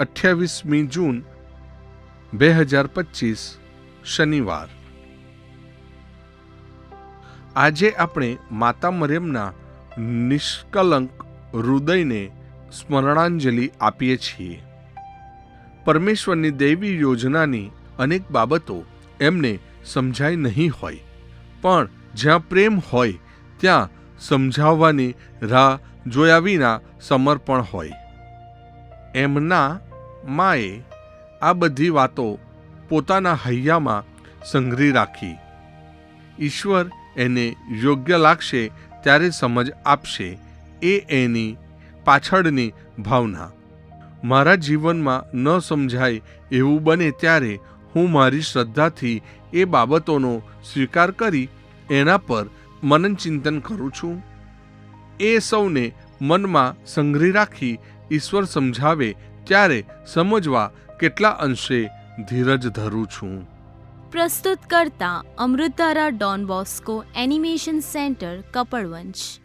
અઠ્યાવીસમી જૂન, બે હજાર પચીસ, શનિવાર. આજે આપણે માતા મરિયમના નિષ્કલંક હૃદયને સ્મરણાંજલિ આપીએ છીએ. પરમેશ્વરની દૈવી યોજનાની અનેક બાબતો એમને સમજાય નહીં હોય, પણ જ્યાં પ્રેમ હોય ત્યાં સમજાવવાની રાહ જોયા વિના સમર્પણ હોય. એમના માએ આ બધી વાતો પોતાના હૈયામાં સંઘરી રાખી. ઈશ્વર એને યોગ્ય લાગશે ત્યારે સમજ આપશે એ એની પાછળની ભાવના. મારા જીવનમાં ન સમજાય એવું બને ત્યારે હું મારી શ્રદ્ધાથી એ બાબતોનો સ્વીકાર કરી એના પર મનન ચિંતન કરું છું. એ સૌને મનમાં સંઘરી રાખી ઈશ્વર સમજાવે ત્યારે સમજવા કેટલા અંશે ધીરજ ધરું છું. પ્રસ્તુત કરતા અમૃતારા Don Bosco animation centre, Kapadvanj.